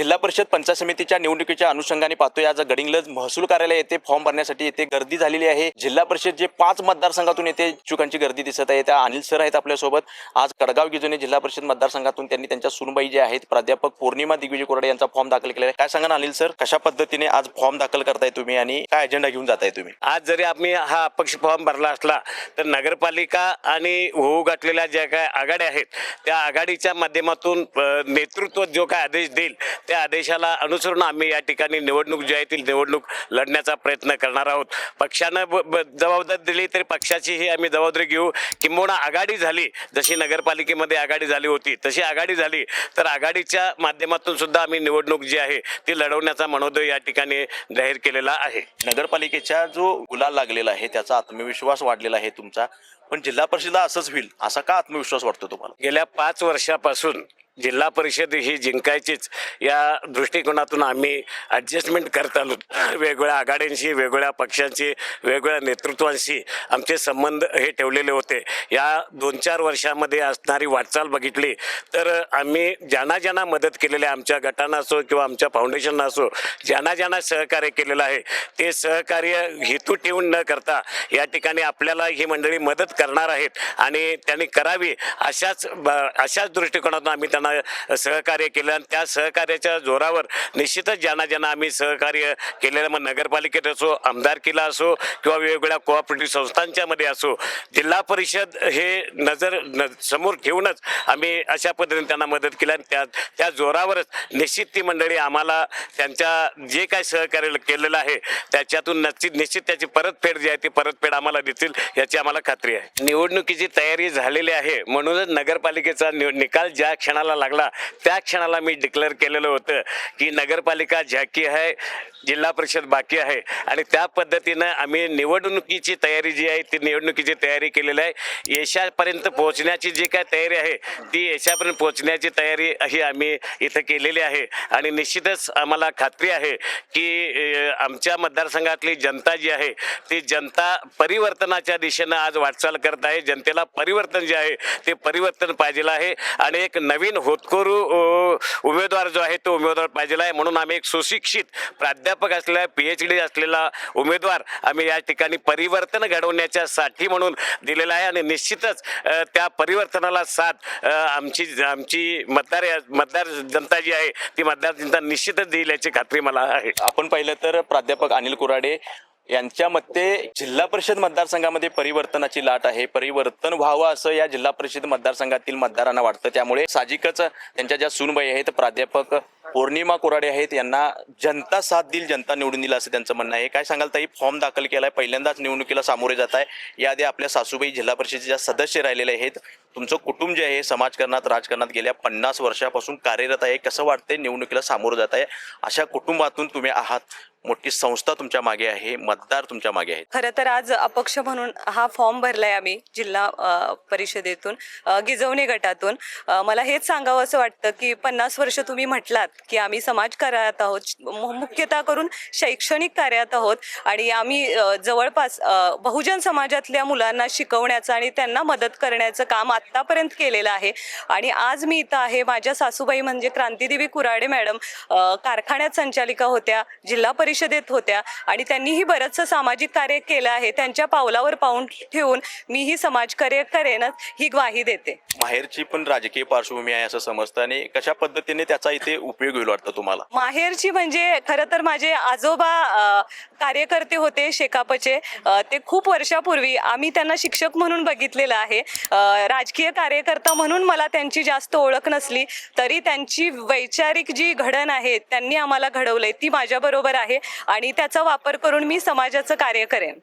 जिल्हा परिषद पंचायत समितीच्या निवडणुकीच्या अनुषंगाने पाहतोय आज गडिंगलज महसूल कार्यालय येथे फॉर्म भरण्यासाठी येथे गर्दी झालेली आहे. जिल्हा परिषद जे पाच मतदारसंघातून येथे इच्छुकांची गर्दी दिसत आहे त्या अनिल सर आहेत आपल्यासोबत. आज कडगाव गिजोने जिल्हा परिषद मतदारसंघातून त्यांनी त्यांच्या सुनबाई जे आहेत प्राध्यापक पौर्णिमा दिग्विजय कोरडे यांचा फॉर्म दाखल केलेला आहे. काय सांगा अनिल सर? कशा पद्धतीने आज फॉर्म दाखल करताय तुम्ही आणि काय अजेंडा घेऊन जाताय तुम्ही? आज जरी आम्ही हा अपक्ष फॉर्म भरला असला तर नगरपालिका आणि होऊ घातलेल्या ज्या काय आघाड्या आहेत त्या आघाडीच्या माध्यमातून नेतृत्व जो काय आदेश देईल त्या आदेशाला अनुसरून आम्ही या ठिकाणी निवडणूक जी आहे ती निवडणूक लढण्याचा प्रयत्न करणार आहोत. पक्षानं जबाबदारी दिली तरी पक्षाची ही आम्ही जबाबदारी घेऊ. किंबहुना आघाडी झाली जशी नगरपालिकेमध्ये आघाडी झाली होती तशी आघाडी झाली तर आघाडीच्या माध्यमातून सुद्धा आम्ही निवडणूक जी आहे ती लढवण्याचा मनोदय या ठिकाणी जाहीर केलेला आहे. नगरपालिकेचा जो गुलाल लागलेला आहे त्याचा आत्मविश्वास वाढलेला आहे तुमचा. पण जिल्हा परिषदला असंच होईल असा का आत्मविश्वास वाटतो तुम्हाला? गेल्या पाच वर्षापासून जिल्हा परिषद ही जिंकायचीच. या दृष्टिकोनातून आम्ही ॲडजस्टमेंट करत आलो वेगवेगळ्या आघाड्यांशी वेगवेगळ्या पक्षांशी वेगवेगळ्या नेतृत्वांशी आमचे संबंध हे ठेवलेले होते. या दोन चार वर्षामध्ये असणारी वाटचाल बघितली तर आम्ही ज्यांना ज्यांना मदत केलेली आहे आमच्या गटांना असो किंवा आमच्या फाउंडेशनना असो ज्यांना ज्यांना सहकार्य केलेलं आहे ते सहकार्य हेतू ठेवून न करता या ठिकाणी आपल्याला ही मंडळी मदत करणार आहेत आणि त्यांनी करावी अशाच ब- अशाच दृष्टिकोनातून आम्ही त्यांना सहकार्य केलं आणि त्या सहकार्याच्या जोरावर निश्चितच ज्यांना ज्यांना आम्ही सहकार्य केलेलं मग नगरपालिकेत असो आमदारकीला असो किंवा वेगवेगळ्या कोऑपरेटिव्ह संस्थांच्या मध्ये असो जिल्हा परिषद हे नजर न समोर ठेवूनच आम्ही अशा पद्धतीने त्यांना मदत केली आणि त्या त्या जोरावरच निश्चित ती मंडळी आम्हाला त्यांच्या जे काय सहकार्य केलेलं आहे त्याच्यातून निश्चित निश्चित त्याची परतफेड जी आहे ती परतफेड आम्हाला देतील याची आम्हाला खात्री आहे. निवडणुकीची तयारी झालेली आहे म्हणूनच नगरपालिकेचा निकाल ज्या क्षणाला लागला. त्या क्षणाला मी डिक्लेअर केलेलं होतं की नगरपालिका झाकी आहे जिल्हा परिषद बाकी आहे. आणि त्या पद्धतीनं आम्ही निवडणुकीची तयारी जी आहे ती निवडणुकीची तयारी केलेली आहे. यशापर्यंत पोहोचण्याची जी काय तयारी आहे ती यशापर्यंत पोहोचण्याची तयारी ही आम्ही इथं केलेली आहे. आणि निश्चितच आम्हाला खात्री आहे की आमच्या मतदारसंघातली जनता जी आहे ती जनता परिवर्तनाच्या दिशेनं आज वाटचाल करत आहे. जनतेला परिवर्तन जे आहे ते परिवर्तन पाहिजे आहे. आणि एक नवीन होतकरू उमेदवार जो आहे तो उमेदवार पाहिजे आहे. म्हणून आम्ही एक सुशिक्षित प्राध्यापक असलेला पी एच डी असलेला उमेदवार आम्ही या ठिकाणी परिवर्तन घडवण्याच्या साठी म्हणून दिलेला आहे. आणि निश्चितच त्या परिवर्तनाला साथ आमची आमची मतदार मतदार जनता जी आहे ती मतदार जनता निश्चितच देईल याची खात्री मला आहे. आपण पाहिलं तर प्राध्यापक अनिल कुराडे यांच्या मते जिल्हा परिषद मतदारसंघामध्ये परिवर्तनाची लाट आहे. परिवर्तन व्हावं असं या जिल्हा परिषद मतदारसंघातील मतदारांना वाटतं. त्यामुळे साहजिकच त्यांच्या ज्या सूनबाई आहेत प्राध्यापक पौर्णिमा कोराडे आहेत यांना जनता साथ देईल जनता निवडून दिला असं त्यांचं म्हणणं आहे. काय सांगाल ताई? फॉर्म दाखल केलाय पहिल्यांदाच निवडणुकीला सामोरे जात आहे. याआधी आपल्या सासूबाई जिल्हा परिषदेच्या सदस्य राहिलेले आहेत तुमचं कुटुंब जे आहे समाजकारणात राजकारणात गेल्या पन्नास वर्षापासून कार्यरत आहे. कसं वाटतंय? निवडणुकीला सामोरं जात आहे. अशा कुटुंबातून तुम्ही आहात. मोठी संस्था तुमच्या मागे आहे मतदार तुमच्या मागे आहेत. खरं तर आज अपक्ष म्हणून हा फॉर्म भरलाय आम्ही जिल्हा परिषदेतून गिजवणे गिजवणी गटातून. मला हेच सांगावं असं वाटतं की पन्नास वर्ष तुम्ही म्हटलात की आम्ही समाज कार्यात आहोत मुख्यतः करून शैक्षणिक कार्यात आहोत आणि आम्ही जवळपास बहुजन समाजातल्या मुलांना शिकवण्याचं आणि त्यांना मदत करण्याचं काम आत्तापर्यंत केलेलं आहे. आणि आज मी इथं आहे माझ्या सासूबाई म्हणजे क्रांतीदेवी कुराडे मॅडम कारखान्यात संचालिका होत्या जिल्हा परिषद परिषदेत होत्या आणि त्यांनीही बरंचसं सामाजिक कार्य केलं आहे. त्यांच्या पावलावर पाऊल ठेवून मीही समाजकार्य करेनच ही ग्वाही देते. माहेरची पण राजकीय पार्श्वभूमी आहे असं समजतं आणि कशा पद्धतीने त्याचा इथे उपयोग होईल वाटतं तुम्हाला? माहेरची म्हणजे खरं तर माझे आजोबा कार्यकर्ते होते शेकापचे. ते खूप वर्षापूर्वी आम्ही त्यांना शिक्षक म्हणून बघितलेलं आहे. राजकीय कार्यकर्ता म्हणून मला त्यांची जास्त ओळख नसली तरी त्यांची वैचारिक जी घडण आहे त्यांनी आम्हाला घडवलंय ती माझ्याबरोबर आहे. आणि त्याचा वापर करून मी समाजाचं कार्य करेन.